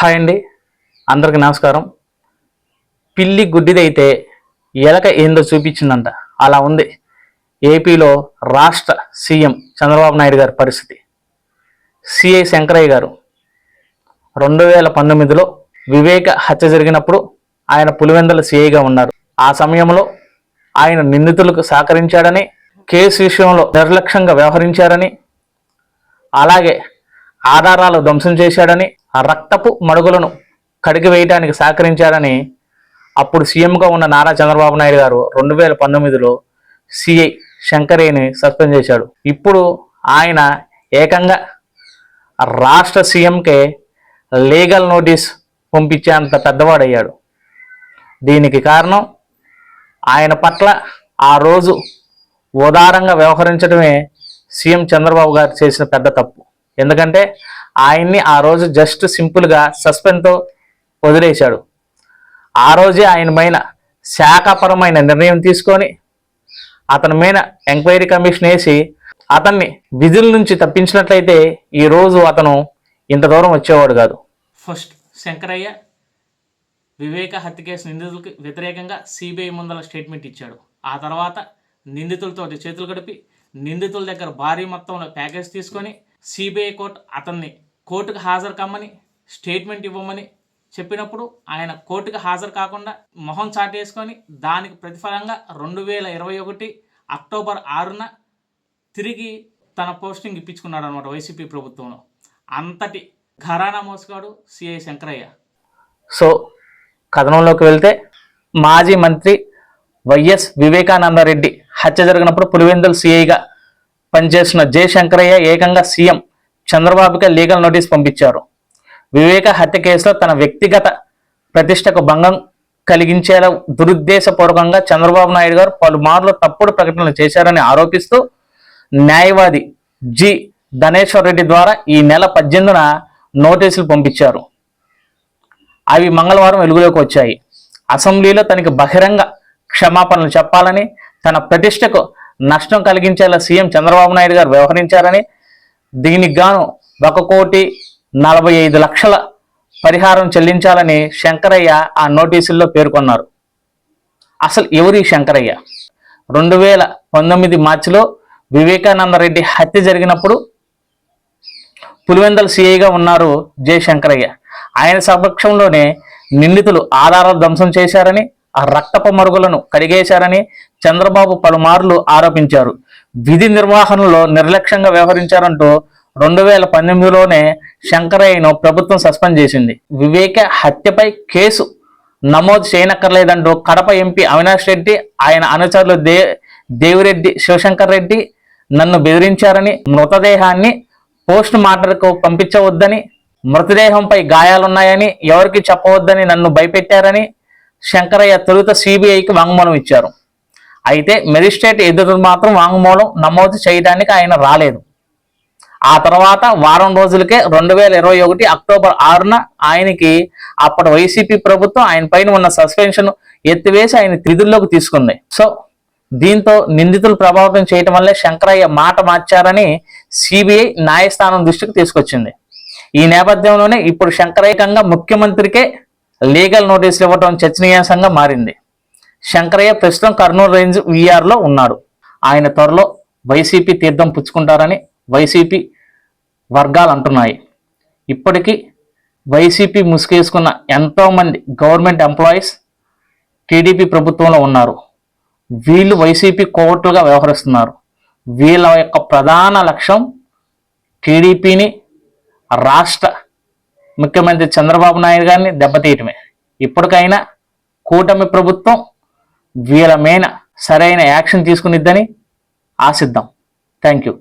Hi అండి. అందరికి నమస్కారం. పిల్లి గుడ్డిదైతే ఎలక ఏందో చూపించిందంట. అలా ఉంది. ఏపీలో రాష్ట్ర సీఎం చంద్రబాబు నాయుడు గారి పరిస్థితి. సిఐ శంకరయ్య గారు రెండు వేల పంతొమ్మిదిలో వివేక హత్య జరిగినప్పుడు ఆయన పులివెందల సిఐగా ఉన్నారు. ఆ సమయంలో ఆయన నిందితులకు సహకరించాడని కేసు విషయంలో నిర్లక్ష్యంగా వ్యవహరించారని అలాగే ఆధారాలు ధ్వంసం చేశాడని ఆ రక్తపు మడుగులను కడిగి వేయడానికి సహకరించారని అప్పుడు సీఎంగా ఉన్న నారా చంద్రబాబు నాయుడు గారు రెండు వేల పంతొమ్మిదిలో సిఐ శంకరేని సస్పెండ్ చేశాడు. ఇప్పుడు ఆయన ఏకంగా రాష్ట్ర సీఎంకే లీగల్ నోటీస్ పంపించేంత పెద్దవాడయ్యాడు. దీనికి కారణం ఆయన పట్ల ఆ రోజు ఉదారంగా వ్యవహరించడమే సీఎం చంద్రబాబు గారు చేసిన పెద్ద తప్పు. ఎందుకంటే ఆయన్ని ఆ రోజు జస్ట్ సింపుల్గా సస్పెండ్తో వదిలేశాడు. ఆ రోజే ఆయన పైన శాఖాపరమైన నిర్ణయం తీసుకొని అతని మీద ఎంక్వైరీ కమిషన్ వేసి అతన్ని విధుల నుంచి తప్పించినట్లయితే ఈ రోజు అతను ఇంత దూరం వచ్చేవాడు కాదు. ఫస్ట్ శంకరయ్య వివేక హత్య కేసు నిందితులకు వ్యతిరేకంగా సిబిఐ ముందల స్టేట్మెంట్ ఇచ్చాడు. ఆ తర్వాత నిందితులతో చేతులు గడిపి నిందితుల దగ్గర భారీ మొత్తంలో ప్యాకేజ్ తీసుకొని సిబిఐ కోర్టు అతన్ని కోర్టుకు హాజరు కమ్మని స్టేట్మెంట్ ఇవ్వమని చెప్పినప్పుడు ఆయన కోర్టుకు హాజరు కాకుండా మొహం చాటేసుకొని దానికి ప్రతిఫలంగా రెండు వేల ఇరవై ఒకటి అక్టోబర్ ఆరున తిరిగి తన పోస్టింగ్ ఇప్పించుకున్నాడు అనమాట వైసీపీ ప్రభుత్వంలో. అంతటి ఘరానా మోసుగాడు సిఐ శంకరయ్య. సో కథనంలోకి వెళ్తే మాజీ మంత్రి వైఎస్ వివేకానందరెడ్డి హత్య జరిగినప్పుడు పులివెందుల సిఐగా పనిచేస్తున్న జే శంకరయ్య ఏకంగా సీఎం. చంద్రబాబుకి లీగల్ నోటీస్ పంపించారు. వివేక హత్య కేసులో తన వ్యక్తిగత ప్రతిష్టకు భంగం కలిగించేలా దురుద్దేశపూర్వకంగా చంద్రబాబు నాయుడు గారు పలుమార్లు తప్పుడు ప్రకటనలు చేశారని ఆరోపిస్తూ న్యాయవాది జి. ధనేశ్వర్ రెడ్డి ద్వారా ఈ నెల పద్దెనిమిదిన నోటీసులు పంపించారు. అవి మంగళవారం వెలుగులోకి వచ్చాయి. అసెంబ్లీలో తనకి బహిరంగ క్షమాపణలు చెప్పాలని తన ప్రతిష్టకు నష్టం కలిగించేలా సీఎం చంద్రబాబు నాయుడు గారు వ్యవహరించారని దీనికి గాను ఒక కోటి నలభై ఐదు లక్షల పరిహారం చెల్లించాలని శంకరయ్య ఆ నోటీసుల్లో పేర్కొన్నారు. అసలు ఎవరి శంకరయ్య? రెండు వేల పంతొమ్మిది మార్చిలో వివేకానందరెడ్డి హత్య జరిగినప్పుడు పులివెందల సిఐగా ఉన్నారు జయశంకరయ్య ఆయన సమక్షంలోనే నిందితులు ఆధార ధ్వంసం చేశారని ఆ రక్తపు మరుగులను కడిగేశారని చంద్రబాబు పలుమార్లు ఆరోపించారు. విధి నిర్వహణలో నిర్లక్ష్యంగా వ్యవహరించారంటూ రెండు వేల పంతొమ్మిదిలోనే శంకరయ్యను ప్రభుత్వం సస్పెండ్ చేసింది. వివేక హత్యపై కేసు నమోదు చేయనక్కర్లేదంటూ కడప ఎంపీ అవినాష్ రెడ్డి ఆయన అనుచరులు దే దేవిరెడ్డి శివశంకర్ రెడ్డి నన్ను బెదిరించారని మృతదేహాన్ని పోస్ట్ మార్టర్కు పంపించవద్దని మృతదేహంపై గాయాలున్నాయని ఎవరికి చెప్పవద్దని నన్ను భయపెట్టారని శంకరయ్య తొలుత సిబిఐకి వాంగ్మూలం ఇచ్చారు. అయితే మెజిస్ట్రేట్ ఎదురు మాత్రం వాంగ్మూలం నమోదు చేయడానికి ఆయన రాలేదు. ఆ తర్వాత వారం రోజులకే రెండు వేల ఇరవై ఒకటి అక్టోబర్ ఆరున ఆయనకి అప్పటి వైసీపీ ప్రభుత్వం ఆయన పైన ఉన్న సస్పెన్షన్ ఎత్తివేసి ఆయన త్రిధుల్లోకి తీసుకుంది. సో దీంతో నిందితులు ప్రభావితం చేయటం వల్లే శంకరయ్య మాట మార్చారని సిబిఐ న్యాయస్థానం దృష్టికి తీసుకొచ్చింది. ఈ నేపథ్యంలోనే ఇప్పుడు శంకరయ్యకంగా ముఖ్యమంత్రికే లీగల్ నోటీసులు ఇవ్వడం చర్చనీయాంశంగా మారింది. శంకరయ్య ప్రస్తుతం కర్నూలు రేంజ్ విఆర్లో ఉన్నాడు. ఆయన త్వరలో వైసీపీ తీర్థం పుచ్చుకుంటారని వైసీపీ వర్గాలు అంటున్నాయి. ఇప్పటికీ వైసీపీ ముసుగేసుకున్న ఎంతోమంది గవర్నమెంట్ ఎంప్లాయీస్ టీడీపీ ప్రభుత్వంలో ఉన్నారు. వీళ్ళు వైసీపీ కోవట్లుగా వ్యవహరిస్తున్నారు. వీళ్ళ యొక్క ప్రధాన లక్ష్యం టీడీపీని రాష్ట్ర ముఖ్యమంత్రి చంద్రబాబు నాయుడు గారిని దెబ్బతీయటమే. ఇప్పటికైనా కూటమి ప్రభుత్వం వీళ్ళ మీద సరైన యాక్షన్ తీసుకునిద్దని ఆశిద్దాం. Thank you